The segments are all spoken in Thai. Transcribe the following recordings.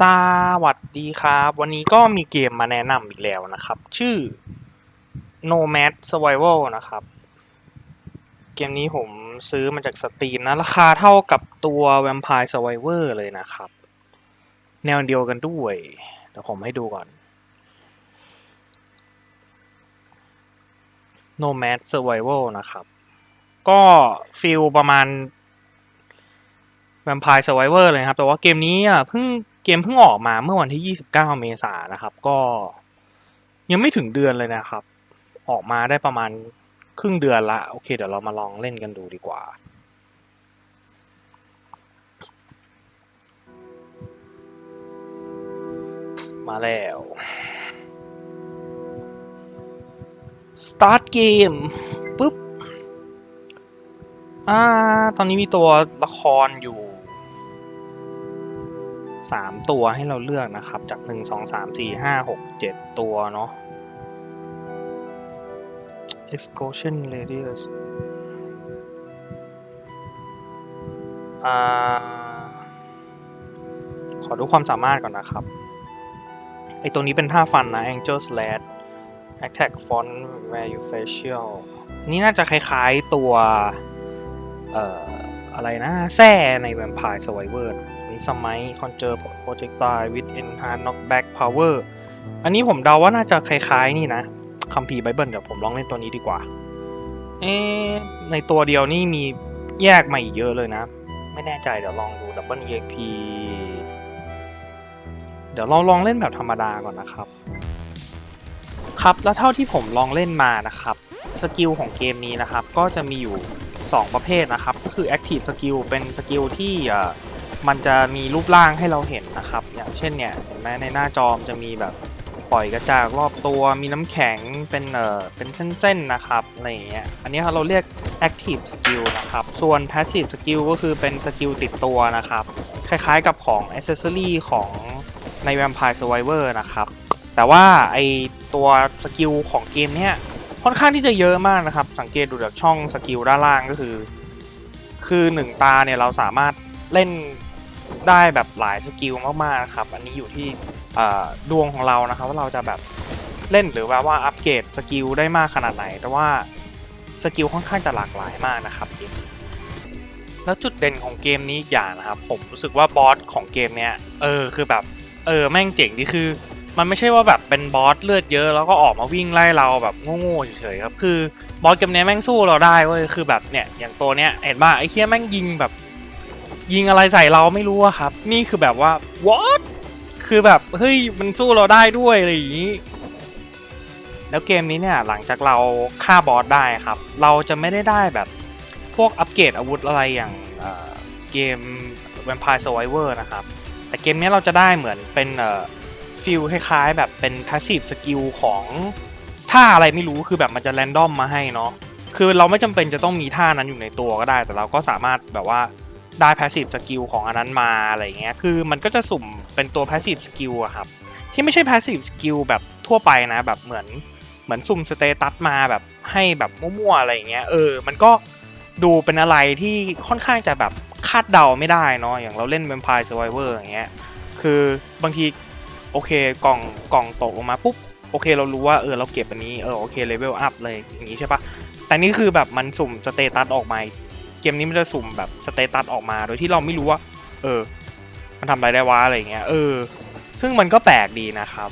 สวัสดีครับ วันนี้ก็มีเกมมาแนะนำอีกแล้วนะครับ ชื่อ Nomad Survival นะครับ เกมนี้ผมซื้อมาจากสตรีมนะ ราคาเท่ากับตัว Vampire Survivor เลยนะครับ แนวเดียวกันด้วยเดี๋ยวผมให้ดูก่อน Nomad Survival นะครับ ก็ฟิลประมาณ Vampire Survivor เลยครับ แต่ว่าเกมนี้อะเพิ่ง เกมเพิ่งออกมาเมื่อวันที่ 29 เมษายนนะครับ ก็ยังไม่ถึงเดือนเลยนะครับ ออกมาได้ประมาณครึ่งเดือนละ โอเค เดี๋ยวเรามาลองเล่นกันดูดีกว่า มาแล้ว start game ปุ๊บ อ่า ตอนนี้มีตัวละครอยู่ สามตัวให้เราเลือกนะครับ จากหนึ่งสองสามสี่ห้าหกเจ็ดตัวเนาะ explosion radius อขอดูความสามารถก่อนนะครับ ไอตัวนี้เป็นท่าฟันนะ angel slash attack font value facial นี่น่าจะคล้ายๆตัว เอ่อ อะไรนะแซ่ใน Vampire Survivor นะ สมัย Conjure Projectile with Enhanced Knockback Power อันนี้ผมเดาว่าน่าจะคล้ายๆนี่นะคัมภีร์ไบเบิลเดี๋ยวผมลองเล่นตัวนี้ดีกว่า เอ๊ในตัวเดียวนี่มีแยกมาอีกเยอะเลยนะ ไม่แน่ใจเดี๋ยวลองดู Double EXP เดี๋ยวเราลองเล่นแบบธรรมดาก่อนนะครับ ครับแล้วเท่าที่ผมลองเล่นมานะครับสกิลของเกมนี้นะครับ ก็จะมีอยู่ 2 ประเภทนะครับ ก็คือ Active Skill เป็นสกิลที่ มันจะมีรูปร่างให้เราเห็นนะครับ อย่างเช่นเนี่ยเห็นไหมในหน้าจอมจะมีแบบปล่อยกระจากรอบตัว มีน้ำแข็งเป็นเอ่อเป็นเส้นๆนะครับอะไรอย่างเงี้ยอันนี้เราเรียก Active Skill นะครับ ส่วน Passive Skill ก็คือเป็นสกิลติดตัวนะครับ คล้ายๆกับของ Accessory ของใน Vampire Survivor นะครับ แต่ว่าไอตัวสกิลของเกมเนี้ยค่อนข้างที่จะเยอะมากนะครับ สังเกตดูจากช่องสกิลด้านล่างก็คือ คือหนึ่งตาเนี่ยเราสามารถเล่น ได้แบบหลายสกิลมากๆนะครับ อันนี้อยู่ที่ดวงของเรานะครับ ว่าเราจะแบบเล่นหรือว่าว่าอัปเกรดสกิลได้มากขนาดไหน แต่ว่าสกิลค่อนข้างจะหลากหลายมากนะครับเกมแล้วจุดเด่นของเกมนี้อย่างนะครับ ผมรู้สึกว่าบอสของเกมเนี้ยเออคือแบบเออแม่งเจ๋งดีคือ มันไม่ใช่ว่าแบบเป็นบอสเลือดเยอะแล้วก็ออกมาวิ่งไล่เราแบบโง่ๆเฉยๆครับคือบอสเกมนี้แม่งสู้เราได้เว้ยคือแบบเนี่ยอย่างตัวเนี้ยเห็นป่ะไอ้เคี้ยแม่งยิงแบบ ยิงอะไรใส่เราไม่รู้อะครับ นี่คือแบบว่า what คือแบบ เฮ้ย มันสู้เราได้ด้วยอะไรอย่างนี้ แล้วเกมนี้เนี่ยหลังจากเราฆ่าบอสได้ครับ เราจะไม่ได้ได้แบบพวกอัปเกรดอาวุธอะไรอย่างเเกม Vampire Survivor นะครับ แต่เกมนี้เราจะได้เหมือนเป็นเอ่อฟิลคล้ายๆ แบบเป็น passive skill ของท่าอะไรไม่รู้คือแบบมันจะ r รนดอมมาให้เนาะคือเราไม่จำเป็นจะต้องมีท่านั้นอยู่ในตัวก็ได้ แต่เราก็สามารถแบบว่า ได้ passive skill ของอันนั้นมาอะไรเงี้ย คือมันก็จะสุ่มเป็นตัว passive skill อะครับ ที่ไม่ใช่ passive skill แบบทั่วไปนะ แบบเหมือนเหมือนสุ่มสเตตัสมาแบบให้แบบมั่วๆอะไรเงี้ย เออ มันก็ดูเป็นอะไรที่ค่อนข้างจะแบบคาดเดาไม่ได้เนาะ อย่างเราเล่น Vampire Survivor อย่างเงี้ย คือบางทีโอเคกล่องกล่องตกลงมาปุ๊บโอเคเรารู้ว่าเออเราเก็บอันนี้เออโอเคเลเวลอัพเลยอย่างนี้ใช่ปะแต่นี่คือแบบมันสุ่มสเตตัสออกมา เกมนี้มันจะสุ่มแบบสเตตัสออกมา โดยที่เราไม่รู้ว่า เออ มันทำอะไรได้วะอะไรเงี้ย เออ ซึ่งมันก็แปลกดีนะครับ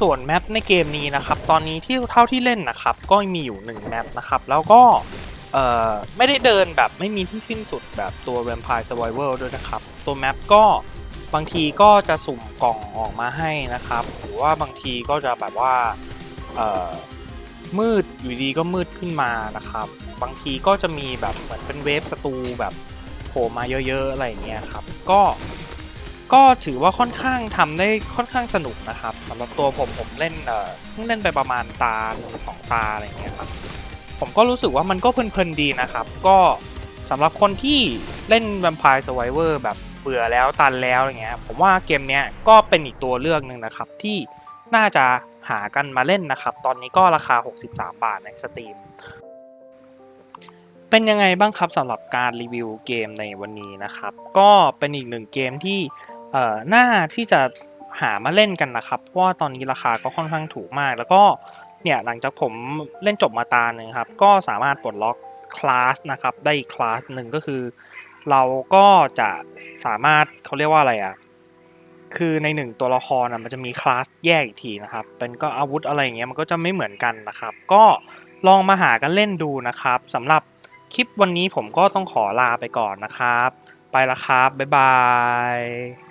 ส่วนแมปในเกมนี้นะครับ ตอนนี้ที่เท่าที่เล่นนะครับ ก็มีอยู่1แมปนะครับ แล้วก็เอ่อไม่ได้เดินแบบไม่มีที่สิ้นสุดแบบตัว Vampire Survivor ด้วยนะครับ ตัวแมปก็บางทีก็จะสุ่มกล่องออกมาให้นะครับ หรือว่าบางทีก็จะแบบว่าเอ่อ มืดอยู่ดีก็มืดขึ้นมานะครับ บางทีก็จะมีแบบเหมือนเป็นเวฟศัตรูแบบโผล่มาเยอะๆอะไรเงี้ยครับ ก็ก็ถือว่าค่อนข้างทำได้ค่อนข้างสนุกนะครับสำหรับตัวผมผมเล่นเอ่อเพิ่งเล่นไปประมาณตาหนึ่งสองตาอะไรเงี้ยครับผมก็รู้สึกว่ามันก็เพลินๆดีนะครับ ก็สำหรับคนที่เล่น Vampire Survivor แบบเบื่อแล้วตันแล้วอย่างเงี้ยผมว่าเกมเนี้ยก็เป็นอีกตัวเลือกหนึ่งนะครับที่ น่าจะหากันมาเล่นนะครับ ตอนนี้ก็ราคา 63 บาทในสตรีม เป็นยังไงบ้างครับสำหรับการรีวิวเกมในวันนี้นะครับ ก็เป็นอีกหนึ่งเกมที่เอ่อน่าที่จะหามาเล่นกันนะครับ เพราะว่าตอนนี้ราคาก็ค่อนข้างถูกมาก แล้วก็เนี่ยหลังจากผมเล่นจบมาตาหนึ่งครับ ก็สามารถปลดล็อกคลาสนะครับ ได้อีกคลาสหนึ่งก็คือ เราก็จะสามารถเขาเรียกว่าอะไรอะ คือในหนึ่งตัวละครนะมันจะมีคลาสแยกอีกทีนะครับ เป็นก็อาวุธอะไรอย่างเงี้ยมันก็จะไม่เหมือนกันนะครับ ก็ลองมาหากันเล่นดูนะครับสำหรับคลิปวันนี้ผมก็ต้องขอลาไปก่อนนะครับ ไปละครับ บ๊ายบาย